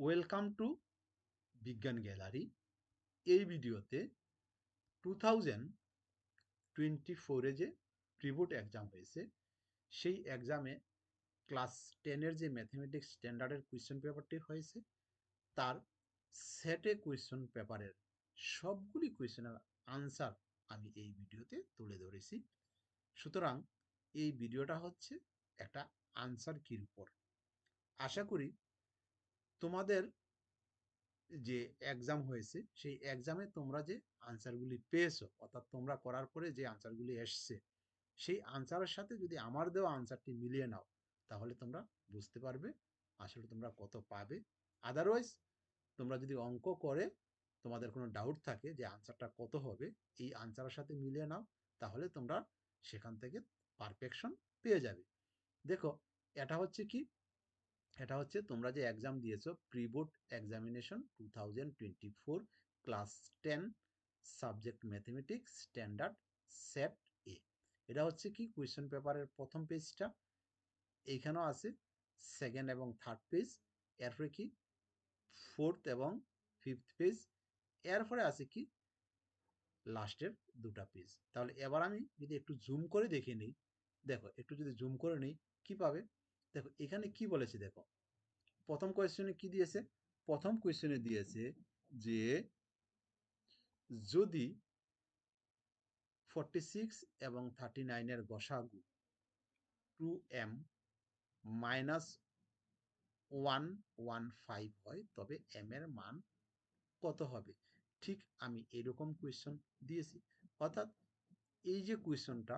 Welcome to বিজ্ঞান gallery এই ভিডিওতে টু থাউজেন্ড টোয়েন্টি ফোরে যে প্রিবোর্ড এক্সাম হয়েছে, সেই এক্সামে ক্লাস টেনের যে ম্যাথমেটিক্স স্ট্যান্ডার্ডের কোয়েশ্চেন পেপারটি হয়েছে, তার সেটে কোয়েশ্চেন পেপারের সবগুলি কোয়েশ্চেনের আনসার আমি এই ভিডিওতে তুলে ধরেছি। সুতরাং এই ভিডিওটা হচ্ছে একটা আনসার কির উপর আশা করি তোমাদের যে এক্সাম হয়েছে, সেই এক্সামে তোমরা যে আনসারগুলি পেয়েছ, অর্থাৎ তোমরা করার পরে যে আনসারগুলি এসছে, সেই আনসারের সাথে যদি আমার দেওয়া আনসারটি মিলিয়ে নাও, তাহলে তোমরা বুঝতে পারবে আসলে তোমরা কত পাবে। আদারওয়াইজ তোমরা যদি অঙ্ক করে, তোমাদের কোনো ডাউট থাকে যে আনসারটা কত হবে, এই আনসারের সাথে মিলিয়ে নাও, তাহলে তোমরা সেখান থেকে পারফেকশন পেয়ে যাবে। দেখো, এটা হচ্ছে কি? এটা হচ্ছে তোমরা যে এক্সাম দিয়েছ pre board examination two thousand twenty four class ten subject mathematics standard set A এটা হচ্ছে কি? কোয়েশ্চেন পেপারের প্রথম পেজটা এইখানেও আছে। সেকেন্ড এবং থার্ড পেজ এরপরে কি? ফোর্থ এবং ফিফথ পেজ এরপরে আছে কি? লাস্টের দুটা পেজ তাহলে এবার আমি যদি একটু জুম করে দেখে নিই, দেখো, একটু যদি জুম করে নিই, কি পাবে? দেখো, এখানে কি বলেছে দেখো? প্রথম কোয়েশ্চনে কি দিয়েছে? প্রথম কোয়েশ্চনে দিয়েছে যে যদি ফর্টি সিক্স এবং থার্টি নাইনের গসাগু two M minus one one five হয়, তবে এম এর মান কত হবে? ঠিক আমি এরকম কোয়েশ্চন দিয়েছি। অর্থাৎ এই যে কোয়েশ্চনটা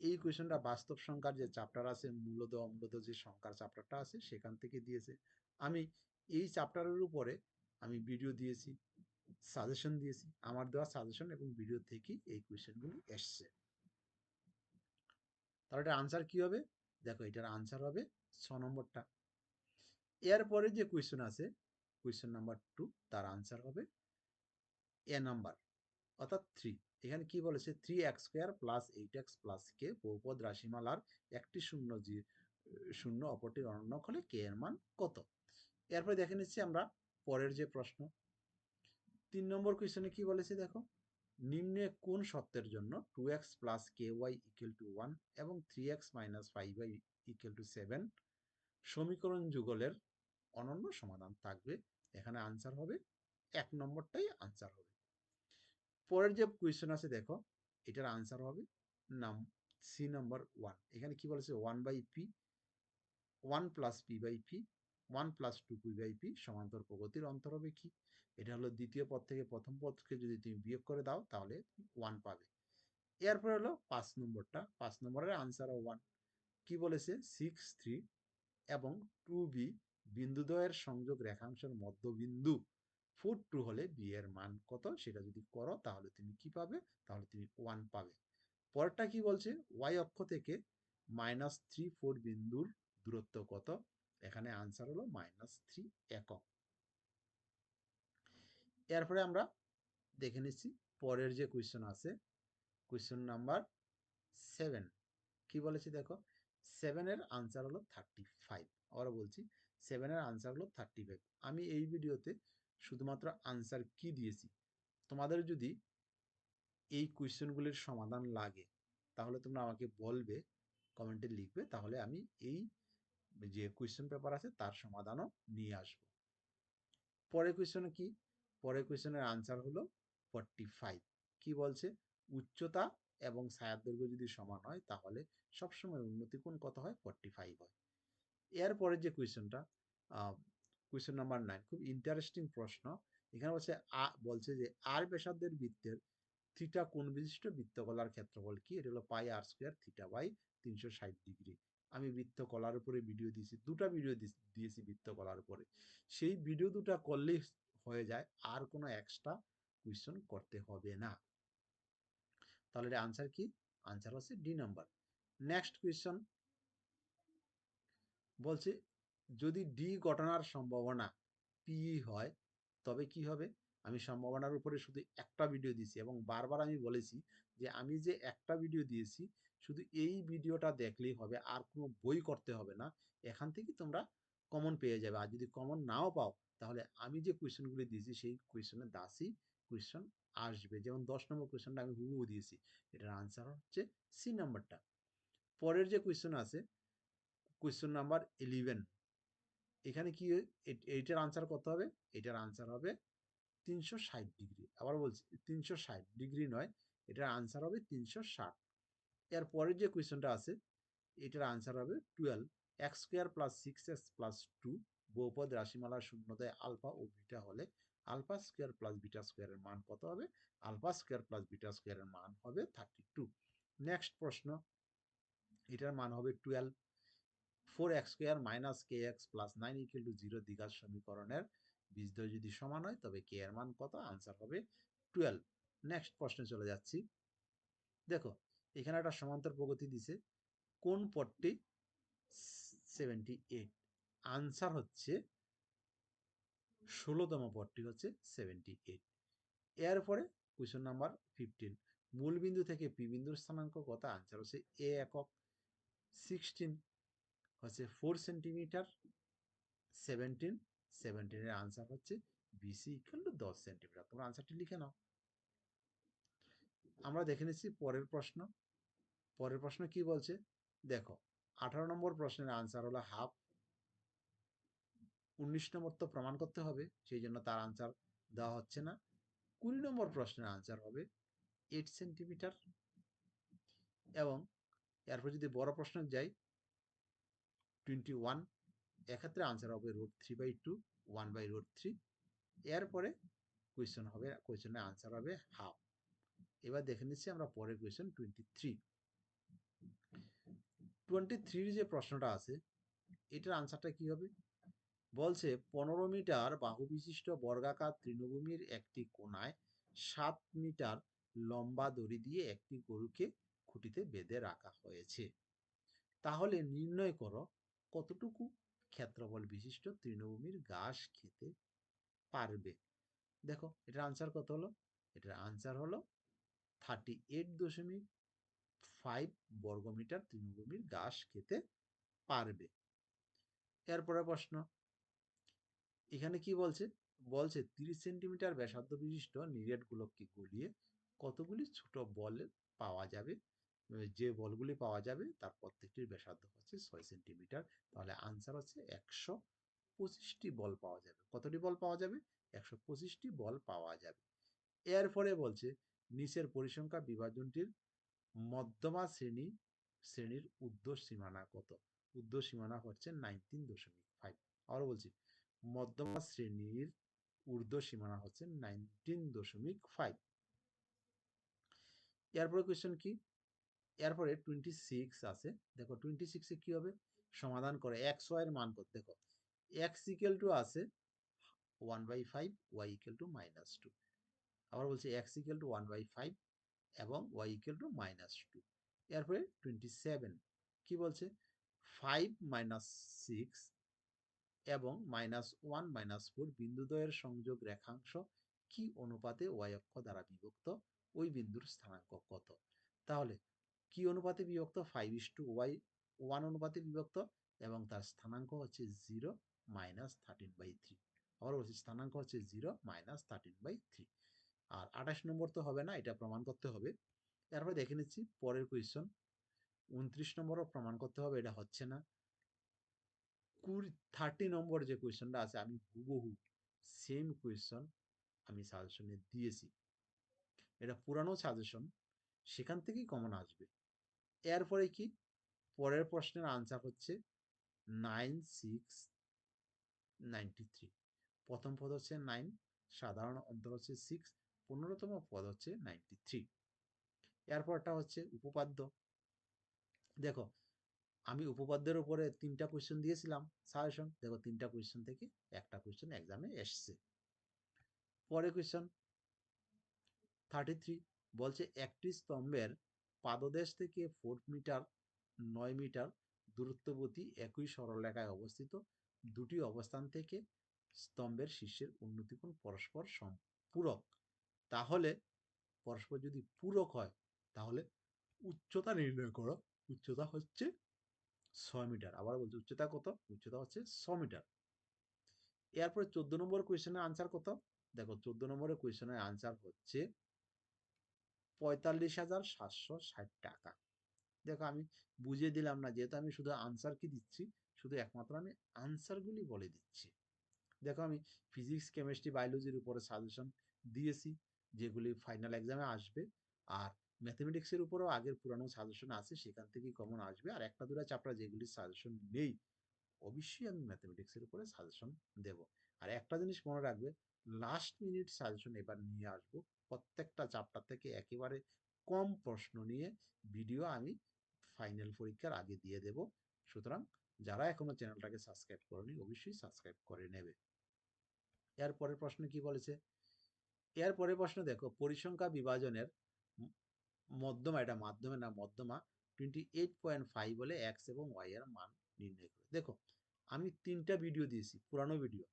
এই কোয়েশনটা বাস্তব সংখ্যার যে চ্যাপ্টার আছে, মূলত অমূলত যে সংখ্যার চ্যাপ্টারটা আছে, সেখান থেকে দিয়েছে। আমি এই চ্যাপ্টারের উপরে আমি ভিডিও দিয়েছি সাজেশন দিয়েছি, আমার দেওয়া সাজেশন এবং ভিডিও থেকেই এই কোয়েশনগুলি এসছে। তাহলে এটার আনসার কি হবে? দেখো, এটার আনসার হবে ছ নম্বরটা। এরপরে যে কোয়েশন আছে কোয়েশন নাম্বার টু তার আনসার হবে এ নাম্বার অর্থাৎ থ্রি এখানে কি বলেছে? Three X square plus eight X plus K বহুপদ রাশিমালার একটি শূন্য জি, শূন্য অপরটির অনন্য হলে কে এর মান কত? এরপরে দেখে নিচ্ছি আমরা পরের যে প্রশ্ন। তিন নম্বর কোয়েশনে কি বলেছে দেখো? নিম্নে কোন সত্যের জন্য two X plus K Y equal to one এবং three X minus five Y equal to seven সমীকরণ যুগলের অনন্য সমাধান থাকবে। এখানে আনসার হবে, এক নম্বরটাই আনসার হবে। পরের যে কোয়েশ্চেন আছে, দেখো, এটার আনসার হবে নাম সি নাম্বার ওয়ান এখানে কি বলেছে? One by P one plus P by P one plus two P by P সমান্তর প্রগতির অন্তর হবে কি? এটা হলো দ্বিতীয় পদ থেকে প্রথম পদকে যদি তুমি বিয়োগ করে দাও, তাহলে ওয়ান পাবে। এরপরে হলো পাঁচ নম্বরটা। পাঁচ নম্বরের আনসার ওয়ান কি বলেছে? সিক্স থ্রি এবং টু বি বিন্দুদ্বয়ের সংযোগ রেখাংশের মধ্যবিন্দু। ফুট টু হলে বি এর মান কত সেটা যদি করো তাহলে তুমি কি পাবে? তাহলে তুমি ওয়ান পাবে। পরেরটা কি বলছে? ওয়াই অক্ষ থেকে মাইনাস থ্রি ফোর বিন্দুর দূরত্ব কত? এখানে আনসার হলো মাইনাস থ্রি একক। এরপরে আমরা দেখে নিচ্ছি পরের যে কোয়েশ্চন আছে কোয়েশ্চন নাম্বার সেভেন কি বলেছি দেখো? সেভেনের আনসার হলো থার্টি ফাইভ আবার বলছি সেভেনের আনসার হলো থার্টি ফাইভ আমি এই ভিডিওতে শুধুমাত্র আনসার কি দিয়েছি? তোমাদের যদি এই কোয়েশ্চেনগুলির সমাধান লাগে, তাহলে তোমরা আমাকে বলবে কমেন্টে লিখবে, তাহলে আমি এই যে কোয়েশ্চেন পেপার আছে, তার সমাধানও নিয়ে আসব। পরের কোয়েশ্চনে কি? পরের কোয়েশ্চেনের আনসার হলো ফর্টি ফাইভ কি বলছে? উচ্চতা এবং ছায়ার দৈর্ঘ্য যদি সমান হয়, তাহলে সবসময় উন্নতি কোণ কত হয়? ফর্টি ফাইভ হয়। এরপরে যে কোয়েশ্চেনটা কোয়েশ্চেন নাম্বার নাইন খুব ইন্টারেস্টিং প্রশ্ন। এখানে বলছে, আ, বলছে যে আর ব্যাসার্ধের বৃত্তের থিটা কোন বিশিষ্ট বৃত্তকলার ক্ষেত্রফল কি? এটা হলো pi r square theta by তিনশো ষাট ডিগ্রি আমি বৃত্তকলার উপরে ভিডিও দিয়েছি, দুটা ভিডিও দিয়েছি বৃত্তকলার উপরে। সেই ভিডিও দুটা করলেই হয়ে যায়, আর কোনো এক্সট্রা কোয়েশ্চন করতে হবে না। তাহলে আনসার কি? আনসার হচ্ছে ডি নাম্বার নেক্সট কোয়েশ্চন বলছে যদি ডি ঘটনার সম্ভাবনা পি হয়, তবে কি হবে? আমি সম্ভাবনার উপরে শুধু একটা ভিডিও দিয়েছি এবং বারবার আমি বলেছি যে, আমি যে একটা ভিডিও দিয়েছি, শুধু এই ভিডিওটা দেখলেই হবে, আর কোনো বই করতে হবে না। এখান থেকে তোমরা কমন পেয়ে যাবে। আর যদি কমন নাও পাও, তাহলে আমি যে কোয়েশ্চেনগুলি দিয়েছি, সেই কোয়েশ্চেনের দাসই কোয়েশ্চেন আসবে। যেমন দশ নম্বর কোয়েশ্চেনটা আমি হুবহু দিয়েছি। এটার আনসার হচ্ছে সি নাম্বারটা পরের যে কোয়েশ্চেন আছে কোয়েশ্চেন নাম্বার ইলেভেন এখানে কি এইটার আনসার কত হবে? এটার আনসার হবে তিনশো ষাট ডিগ্রি আবার বলছি, তিনশো ষাট ডিগ্রি নয়, এটার আনসার হবে তিনশো ষাট। এর পরের যে কোয়েশ্চেনটা আছে, এটার আনসার হবে twelve X square plus six X plus two বহুপদ রাশিমালার শূন্যতায় আলফা ও বিটা হলে আলফা স্কোয়ার প্লাস বিটা স্কোয়ারের মান কত হবে? আলফা স্কোয়ার প্লাস বিটা স্কোয়ারের মান হবে থার্টি টু নেক্সট প্রশ্ন, এটার মান হবে twelve four X square minus K X plus nine equal to zero দ্বিঘাত সমীকরণের বীজদ্বয় যদি সমান হয়, তবে কে এর মান কত? আনসার হবে টুয়েলভ নেক্সট প্রশ্নে চলে যাচ্ছি। দেখো, এখানে একটা সমান্তর প্রগতি দিছে। কোন পদটি? সেভেন্টি এইট আনসার হচ্ছে ষোলোতম পদটি হচ্ছে সেভেন্টি এইট এরপরে কোয়েশন নাম্বার ফিফটিন মূল বিন্দু থেকে পি বিন্দুর স্থানাঙ্ক কত? আনসার হচ্ছে এ একক সিক্সটিন হচ্ছে ফোর সেন্টিমিটার সেভেন্টিন সেভেন্টিনের আনসার হচ্ছে বিসি ইকুয়াল টু দশ সেন্টিমিটার তোমরা আনসারটি লিখে নাও। আমরা দেখে নিচ্ছি পরের প্রশ্ন। পরের প্রশ্ন কি বলছে? দেখো, আঠারো নম্বর প্রশ্নের আনসার হলো হাফ উনিশ নম্বর তো প্রমাণ করতে হবে, সেই জন্য তার আনসার দেওয়া হচ্ছে না। কুড়ি নম্বর প্রশ্নের আনসার হবে এইট সেন্টিমিটার এবং এরপর যদি বড় প্রশ্ন যাই টোয়েন্টি ওয়ান, এক্ষেত্রে আনসার হবে root three by two one by root three এরপরে কোয়েশ্চেন হবে কোয়েশ্চেনের আনসার হবে হাফ এবার দেখে নিচ্ছি আমরা পরের কোয়েশ্চেন টোয়েন্টি থ্রি টোয়েন্টি থ্রির যে প্রশ্নটা আছে, এটার আনসারটা কি হবে? বলছে, পনেরো মিটার বাহু বিশিষ্ট বর্গাকার তৃণভূমির একটি কোণায় সাত মিটার লম্বা দড়ি দিয়ে একটি গরুকে খুঁটিতে বেঁধে রাখা হয়েছে। তাহলে নির্ণয় করো কতটুকু ক্ষেত্রফল বিশিষ্ট তৃণভূমির ঘাস খেতে পারবে? দেখো, এটার আনসার কত হলো? এটার আনসার হলো থার্টি এইট দশমিক ফাইভ বর্গমিটার তৃণভূমির ঘাস খেতে পারবে। এরপরে প্রশ্ন, এখানে কি বলছে? বলছে তিরিশ সেন্টিমিটার ব্যাসার্ধ বিশিষ্ট নিরেট গোলককে গলিয়ে কতগুলি ছোট বল পাওয়া যাবে? যে বলগুলি পাওয়া যাবে তার প্রত্যেকটির ব্যাসার্ধ হচ্ছে ছয় সেন্টিমিটার। তাহলে আনসার হচ্ছে একশো পঁচিশটি বল পাওয়া যাবে। কতটি বল পাওয়া যাবে? একশো পঁচিশটি বল পাওয়া যাবে। এরপরে বলছে নিচের পরিসংখ্যা বিভাজনটির মধ্যমা শ্রেণি, শ্রেণির উর্ধ্ব সীমানা কত? উর্ধ্ব সীমানা হচ্ছে নাইনটিন দশমিক ফাইভ আবার বলছি, মধ্যমা শ্রেণির ঊর্ধ্ব সীমানা হচ্ছে নাইনটিন দশমিক ফাইভ এরপরে কোয়েশ্চেন কি? এরপরে টোয়েন্টি সিক্স আছে। দেখো টোয়েন্টি সিক্সে কি হবে? সমাধান করে এক্স ওয়াই এর মান কত দেখো এক্স ইকুয়াল টু আছে one by five Y equal to minus two আবার বলছে X equal to one by five এবং Y equal to minus two এরপরে টোয়েন্টি সেভেন কি বলছে? ফাইভ মাইনাস সিক্স এবং মাইনাস ওয়ান মাইনাস ফোর বিন্দুদ্বয়ের সংযোগ রেখাংশ কি অনুপাতে ওয়াই অক্ষ দ্বারা বিভক্ত? ওই বিন্দুর স্থানাঙ্ক কত? তাহলে কি অনুপাতে বিভক্ত? Five is to Y one অনুপাতে বিভক্ত এবং তার স্থানাঙ্ক হচ্ছে zero minus thirteen by three আবার বলছি, স্থানাঙ্ক হচ্ছে zero minus thirteen by three আর আঠাশ নম্বর তো হবে না, এটা প্রমাণ করতে হবে। তারপরে দেখে নিচ্ছি, পরের কোয়েশ্চন উনত্রিশ নম্বরও প্রমাণ করতে হবে, এটা হচ্ছে না। কুড়ি থার্টি নম্বর যে কোয়েশ্চনটা আছে, আমি হুবহু সেম কোয়েশ্চন আমি সাজেশনে দিয়েছি। এটা পুরানো সাজেশন সেখান থেকেই কমন আসবে। এরপরে কি? পরের প্রশ্নের আনসার হচ্ছে নাইন সিক্স থ্রি প্রথম পদ হচ্ছে নাইন সাধারণ অন্তর হচ্ছে সিক্স পনেরোতম পদ হচ্ছে নাইনটি থ্রি এরপরটা হচ্ছে উপপাদ্য। দেখো, আমি উপপাদ্যের উপরে তিনটা কোয়েশ্চেন দিয়েছিলাম সাজেশন দেখো তিনটা কোয়েশ্চেন থেকে একটা কোয়েশ্চেন এক্সামে এসছে। পরে কোয়েশ্চেন থার্টি থ্রি বলছে একটি স্তম্ভের পাদদেশ থেকে ফোর মিটার, নয় মিটার দূরত্ববর্তী একই সরলরেখায় অবস্থিত। দুটি অবস্থান থেকে স্তম্ভের শীর্ষের উন্নতিকোণ পরস্পর সম্পূরক। তাহলে পরস্পর যদি পূরক হয়, তাহলে উচ্চতা নির্ণয় করো। উচ্চতা হচ্ছে ছয় মিটার। আবার বলছি, উচ্চতা কত? উচ্চতা হচ্ছে ছ মিটার। এরপরে চোদ্দ নম্বর কোয়েশ্চেনের আনসার কত? দেখো, চোদ্দ নম্বরের কোয়েশ্চেনের আনসার হচ্ছে পঁয়তাল্লিশ হাজার সাতশো ষাট টাকা। দেখো আমি বুঝিয়ে দিলাম না, যেহেতু আমি শুধু আনসার কি দিচ্ছি? শুধু একমাত্র আমি আনসারগুলি বলে দিচ্ছি। দেখো আমি ফিজিক্স কেমিস্ট্রি বায়োলজির উপরে সাজেশন দিয়েছি, যেগুলি ফাইনাল এক্সামে আসবে। আর ম্যাথমেটিক্সের উপরেও আগের পুরানো সাজেশন আছে, সেখান থেকেই কমন আসবে। আর একটা দুটা চ্যাপ্টার যেগুলি সাজেশন নেই, অবশ্যই আমি ম্যাথমেটিক্সের উপরে সাজেশন দেব। আর একটা জিনিস মনে রাখবে লাস্ট মিনিট সাজেশন এবার নিয়ে আসব। প্রত্যেকটা চ্যাপ্টার থেকে একেবারে কম প্রশ্ন নিয়ে ভিডিও আমি ফাইনাল পরীক্ষার আগে দিয়ে দেব। সুতরাং যারা এখনও চ্যানেলটাকে সাবস্ক্রাইব করেনি, অবশ্যই সাবস্ক্রাইব করে নেবে। এর পরের প্রশ্ন কি বলেছে? এর পরের প্রশ্ন দেখো, পরিসংখ্যা বিভাজনের মধ্যমা, এটা মাধ্যমে না, মধ্যমা টোয়েন্টি এইট পয়েন্ট ফাইভ বলে এক্স এবং ওয়াই এর মান নির্ণয় করে। দেখো, আমি তিনটা ভিডিও দিয়েছি, পুরানো ভিডিও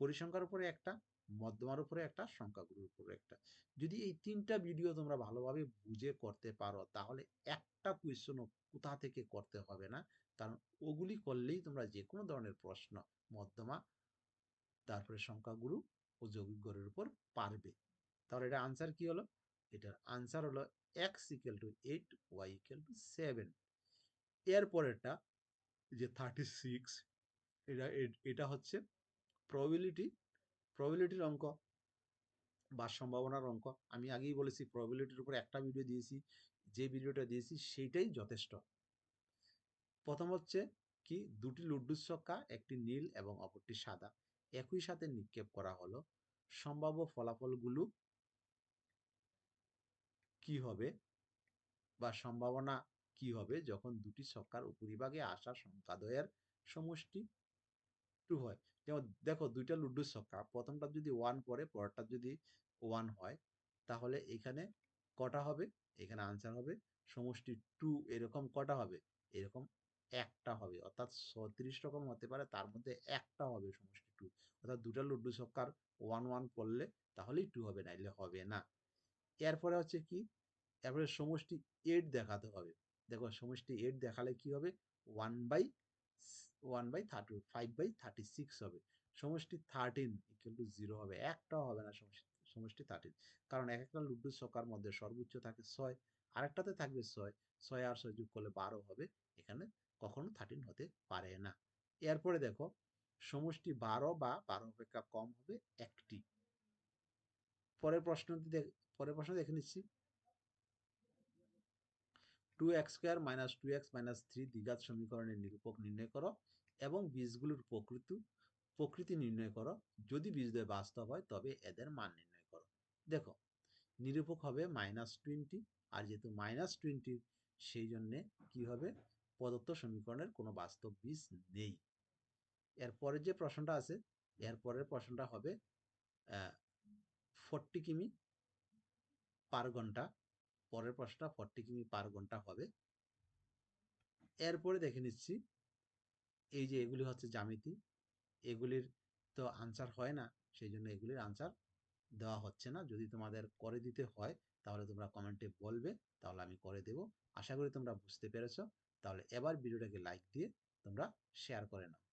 পরিসংখ্যার উপরে একটা মধ্যমার উপরে একটা সংখ্যাগুলোর উপরে একটা। যদি এই তিনটা ভিডিও তোমরা ভালোভাবে বুঝে করতে পারো, তাহলে একটা কোয়েশ্চনও কোথা থেকে করতে হবে না? কারণ ওগুলি করলেই তোমরা যে কোনো ধরনের প্রশ্ন, মধ্যমা, তারপরে সংখ্যাগুরু ও যৌগিক গড়ের উপর পারবে। তাহলে এটা আনসার কি হলো? এটার আনসার হলো X equal to eight Y equal to seven এর পরেরটা যে থার্টি সিক্স এটা এটা হচ্ছে প্রবিলিটি প্রবিলিটির অঙ্ক বা সম্ভাবনার অঙ্ক। আমি আগেই বলেছি প্রবিলিটির উপর একটা ভিডিও দিয়েছি, যে ভিডিওটা দিয়েছি সেইটাই যথেষ্ট। প্রথম হচ্ছে কি, দুটি লুডুর ছক্কা, একটি নীল এবং অপরটি সাদা। একই সাথে নিক্ষেপ করা হলো। সম্ভাব্য ফলাফলগুলো কি হবে বা সম্ভাবনা কি হবে যখন দুটি ছক্কার উপরিভাগে আসা সংখ্যাদ্বয়ের সমষ্টি টু হয়? যেমন দেখো দুইটা লুডুর ছক্কা, প্রথমটা যদি ওয়ান পরে পরেরটা যদি ওয়ান হয়, তাহলে এখানে কটা হবে? এখানে আনসার হবে, সমষ্টি টু এরকম কটা হবে? এরকম একটা হবে, অর্থাৎ ছত্রিশ রকম হতে পারে, তার মধ্যে একটা হবে সমষ্টি টু অর্থাৎ দুটা লুডু ছক্কার ওয়ান ওয়ান করলে তাহলেই টু হবে, নাইলে হবে না। এরপরে হচ্ছে কি? এরপরে সমষ্টি এইট দেখাতে হবে। দেখো সমষ্টি এইট দেখালে কি হবে? One by one by thirty five by thirty six হবে। সমষ্টি থার্টিন ইকুয়াল টু জিরো হবে। একটাও হবে না সমষ্টি সমষ্টি থার্টিন কারণ এক একটা লুডু ছকার মধ্যে সর্বোচ্চ থাকে ছয়, আরেকটাতে থাকবে ছয়। ছয় আর ছয় যোগ করলে বারো হবে। এখানে কখনো থার্টিন হতে পারে না। এরপরে দেখো, সমষ্টি বারো বা বারো অপেক্ষা কম হবে একটি। পরের প্রশ্নটি পরের প্রশ্ন দেখে নিচ্ছি। Two X square minus two X minus three দ্বিঘাত সমীকরণের নিরূপক নির্ণয় করো এবং বীজগুলোর প্রকৃতি প্রকৃতি নির্ণয় করো। যদি বীজদ্বয় বাস্তব হয়, তবে এদের মান নির্ণয় করো। দেখো, নিরূপক হবে মাইনাস টোয়েন্টি আর যেহেতু মাইনাস টোয়েন্টি সেই জন্যে কি হবে? প্রদত্ত সমীকরণের কোনো বাস্তব বীজ নেই। এরপরের যে প্রশ্নটা আছে, এরপরের প্রশ্নটা হবে ফোরটি কিমি পার ঘণ্টা। পরের প্রশ্নটা ফর্টি কিমি পার ঘণ্টা হবে। এরপরে দেখে নিচ্ছি, এই যে এগুলি হচ্ছে জামিতি এগুলির তো আনসার হয় না, সেই জন্য এগুলির আনসার দেওয়া হচ্ছে না। যদি তোমাদের করে দিতে হয়, তাহলে তোমরা কমেন্টে বলবে, তাহলে আমি করে দেব। আশা করি তোমরা বুঝতে পেরেছ। তাহলে এবার ভিডিওটাকে লাইক দিয়ে তোমরা শেয়ার করে নাও।